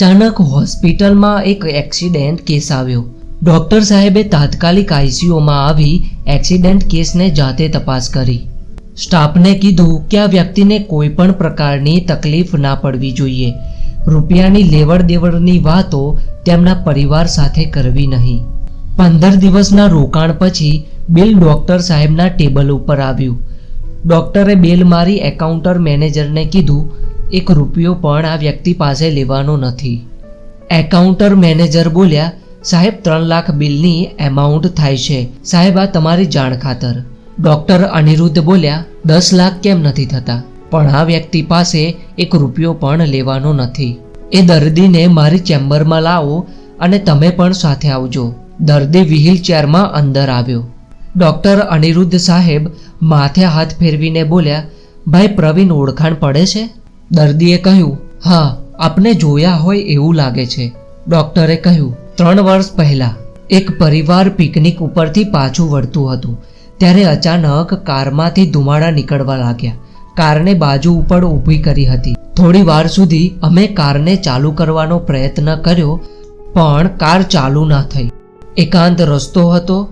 અચાનક હોસ્પિટલમાં એક એક્સિડન્ટ કેસ આવ્યો. ડૉક્ટર સાહેબે તાત્કાલિક આઈસીયુમાં આવી એક્સિડન્ટ કેસને જાતે તપાસ કરી. સ્ટાફને કીધું કે આ વ્યક્તિને કોઈ પણ પ્રકારની તકલીફ ના પડવી જોઈએ. રૂપિયાની લેવડ દેવડની વાતો તેમના પરિવાર સાથે કરવી નહીં. પંદર દિવસના રોકાણ પછી બિલ ડૉક્ટર સાહેબના ટેબલ ઉપર આવ્યું. ડૉક્ટરે બેલ મારી એકાઉન્ટર મેનેજરને કીધું એક રૂપિયો પણ આ વ્યક્તિ પાસે લેવાનો નથી. એકાઉન્ટર મેનેજર બોલ્યા, સાહેબ, ત્રણ લાખ બિલની એમાઉન્ટ થાય છે. સાહેબ, આ તમારી જાણ ખાતર. ડૉક્ટર અનિરુદ્ધ બોલ્યા, દસ લાખ કેમ નથી થતા? પણ આ વ્યક્તિ પાસે એક રૂપિયો પણ લેવાનો નથી. એ દર્દીને મારી ચેમ્બરમાં લાવો અને તમે પણ સાથે આવજો. દર્દી વ્હીલ ચેરમાં અંદર આવ્યો. ડૉક્ટર અનિરુદ્ધ સાહેબ માથે હાથ ફેરવીને બોલ્યા, ભાઈ, પ્રવીણ ઓળખાણ પડે છે? દર્દીએ કહ્યું, હા, આપને જોયા હોય એવું લાગે છે. ડૉક્ટરે કહ્યું, ત્રણ વર્ષ પહેલાં એક પરિવાર પિકનિક ઉપરથી પાછું વળતું હતું. ત્યારે અચાનક કારમાંથી ધુમાડા નીકળવા લાગ્યા. કારને બાજુ ઉપર ઊભી કરી હતી. થોડી વાર સુધી અમે કારને ચાલુ કરવાનો પ્રયત્ન કર્યો, પણ કાર ચાલુ ના થઈ. એકાંત રસ્તો હતો,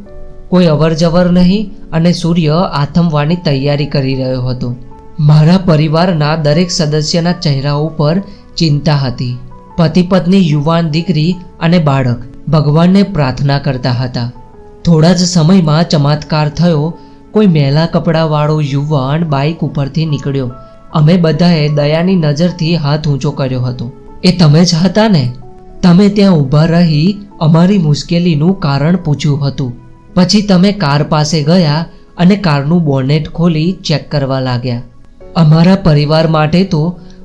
કોઈ અવરજવર નહીં, અને સૂર્ય આથમવાની તૈયારી કરી રહ્યો હતો. મારા પરિવારના દરેક સદસ્યના ચહેરા ઉપર ચિંતા હતી. પતિ પત્ની, યુવાન દીકરી અને બાળક ભગવાનને પ્રાર્થના કરતા હતા. થોડા જ સમયમાં ચમત્કાર થયો. કોઈ મેલા કપડાવાળો યુવાન બાઇક ઉપરથી નીકળ્યો. અમે બધાએ દયાની નજરથી હાથ ઊંચો કર્યો હતો. એ તમે જ હતા ને? તમે ત્યાં ઊભા રહી અમારી મુશ્કેલીનું કારણ પૂછ્યું હતું. પછી તમે કાર પાસે ગયા અને કારનું બોનેટ ખોલી ચેક કરવા લાગ્યા. અમારા પરિવાર માટે તો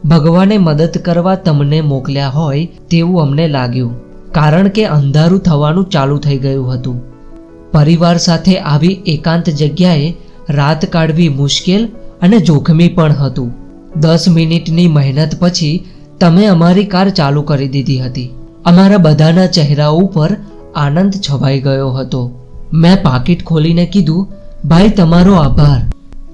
ભગવાને મદદ કરવા તમને મોકલ્યા હોય તેવું અમને લાગ્યું, કારણ કે અંધારું થવાનું ચાલુ થઈ ગયું હતું. પરિવાર સાથે આવી એકાંત જગ્યાએ રાત કાઢવી મુશ્કેલ અને જોખમી પણ હતું. દસ મિનિટની મહેનત પછી તમે અમારી કાર ચાલુ કરી દીધી હતી. અમારા બધાના ચહેરા ઉપર આનંદ છવાઈ ગયો હતો. મેં પાકીટ ખોલીને કીધું, ભાઈ, તમારો આભાર.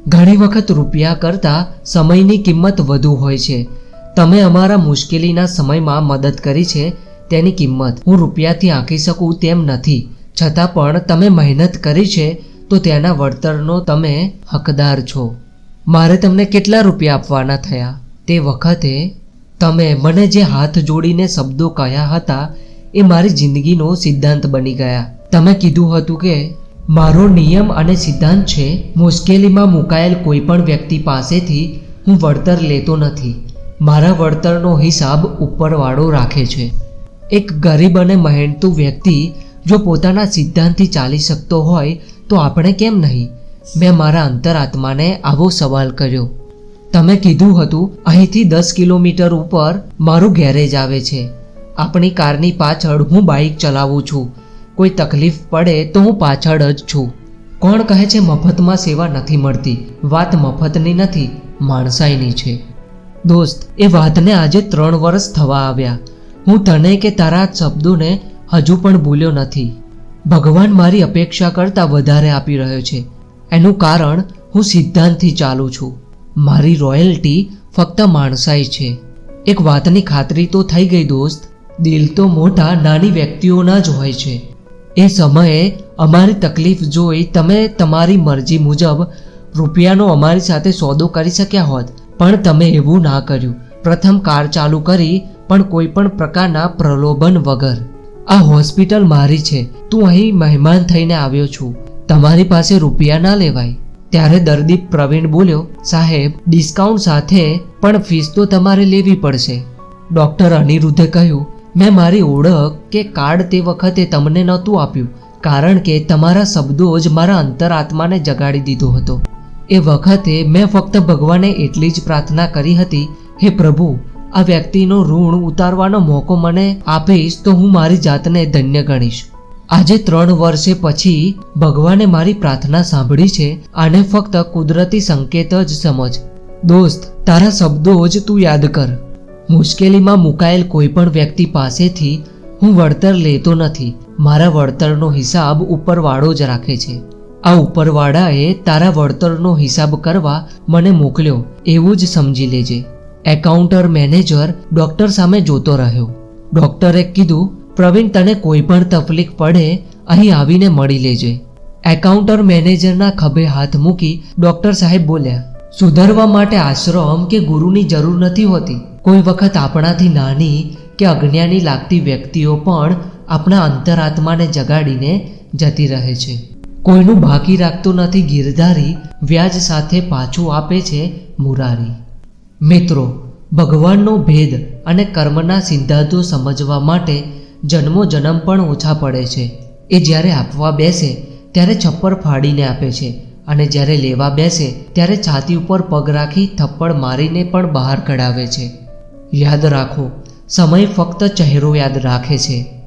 ઘણી વખત રૂપિયા કરતાં સમયની કિંમત વધુ હોય છે. તમે અમારા મુશ્કેલીના સમયમાં મદદ કરી છે તેની કિંમત. હું રૂપિયાથી આંકી શકું તેમ નથી. છતાં પણ તમે મહેનત કરી છે તો તેના વળતરનો તમે હકદાર છો. મારે તમને કેટલા રૂપિયા આપવાના થયા? તે વખતે તમે મને જે હાથ જોડીને શબ્દો કહ્યા હતા એ મારી જિંદગીનો સિદ્ધાંત બની ગયા. તમે કીધું હતું કે મારો નિયમ અને સિદ્ધાંત છે, મુશ્કેલીમાં મુકાયેલ કોઈપણ વ્યક્તિ પાસેથી હું વળતર લેતો નથી. મારા વળતરનો હિસાબ ઉપરવાળો રાખે છે. એક ગરીબ અને મહેનતુ વ્યક્તિ જો પોતાના સિદ્ધાંતથી ચાલી શકતો હોય તો આપણે કેમ નહીં? મેં મારા અંતરાત્માને આવો સવાલ કર્યો. તમે કીધું હતું, અહીંથી દસ કિલોમીટર ઉપર મારું ગેરેજ આવે છે. આપણી કારની પાછળ હું બાઇક ચલાવું છું. કોઈ તકલીફ પડે તો હું પાછળ જ છું. કોણ કહે છે મફતમાં સેવા નથી મળતી? વાત મફતની નથી, માણસાઈની છે. દોસ્ત, એ વાતને આજે ત્રણ વર્ષ થવા આવ્યા. હું તને કે તારા શબ્દોને હજુ પણ ભૂલ્યો નથી. ભગવાન મારી અપેક્ષા કરતાં વધારે આપી રહ્યો છે. એનું કારણ હું સિદ્ધાંતથી ચાલું છું. મારી રોયલ્ટી ફક્ત માણસાઈ છે. એક વાતની ખાતરી તો થઈ ગઈ દોસ્ત. દિલ તો મોટા નાની વ્યક્તિઓના જ હોય છે. એ સમયે અમારી તકલીફ જોઈ તમે તમારી મરજી મુજબ રૂપિયાનો અમારી સાથે સોદો કરી શક્યા હોત. પણ તમે એવું ના કર્યું. પ્રથમ કાર ચાલુ કરી, પણ કોઈ પણ પ્રકારના પ્રલોભન વગર. આ હોસ્પિટલ મારી છે. તું અહીં મહેમાન થઈને આવ્યો છું. તમારી પાસે રૂપિયા ના લેવાય. ત્યારે દર્દી પ્રવીણ બોલ્યો, સાહેબ ડિસ્કાઉન્ટ સાથે પણ ફીસ તો તમારે લેવી પડશે. ડૉક્ટર અનિરુદ્ધે કહ્યું મેં મારી ઓળખ કે કાર્ડ તે વખતે તમને નહોતું આપ્યું, કારણ કે તમારા શબ્દો જ મારા અંતરાત્માને જગાડી દીધો હતો. એ વખતે મેં ફક્ત ભગવાને એટલી જ પ્રાર્થના કરી હતી, હે પ્રભુ, આ વ્યક્તિનો ઋણ ઉતારવાનો મોકો મને આપીશ તો હું મારી જાતને ધન્ય ગણીશ. આજે ત્રણ વર્ષે પછી ભગવાને મારી પ્રાર્થના સાંભળી છે આને ફક્ત કુદરતી સંકેત જ સમજ. દોસ્ત, તારા શબ્દો જ તું યાદ કર. મુશ્કેલીમાં મુકાયેલ કોઈપણ વ્યક્તિ પાસેથી હું વળતર લેતો નથી. મારા વળતરનો હિસાબ ઉપરવાળો જ રાખે છે. આ ઉપરવાળાએ તારા વળતરનો હિસાબ કરવા મને મોકલ્યો. એવું જ સમજી લેજે. એકાઉન્ટર મેનેજર ડૉક્ટર સામે જોતો રહ્યો. ડૉક્ટરે કીધું, પ્રવીણ, તને કોઈ પણ તકલીફ પડે, અહીં આવીને મળી લેજે. એકાઉન્ટર મેનેજરના ખભે હાથ મૂકી ડૉક્ટર સાહેબ બોલ્યા, સુધરવા માટે આશ્રમ કે ગુરુની જરૂર નથી હોતી. કોઈ વખત આપણાથી નાની કે અજ્ઞાની લાગતી વ્યક્તિઓ પણ આપણા અંતરાત્માને જગાડીને જતી રહે છે. કોઈનું બાકી રાખતું નથી ગિરધારી, વ્યાજ સાથે પાછું આપે છે મુરારી. મિત્રો, ભગવાનનો ભેદ અને કર્મના સિદ્ધાંતો સમજવા માટે જન્મો જન્મ પણ ઓછા પડે છે. એ જ્યારે આપવા બેસે, ત્યારે છપ્પર ફાડીને આપે છે અને જ્યારે લેવા બેસે, ત્યારે છાતી ઉપર પગ રાખી થપ્પડ મારીને પણ બહાર કઢાવે છે. યાદ રાખો. સમય ફક્ત ચહેરો યાદ રાખે છે.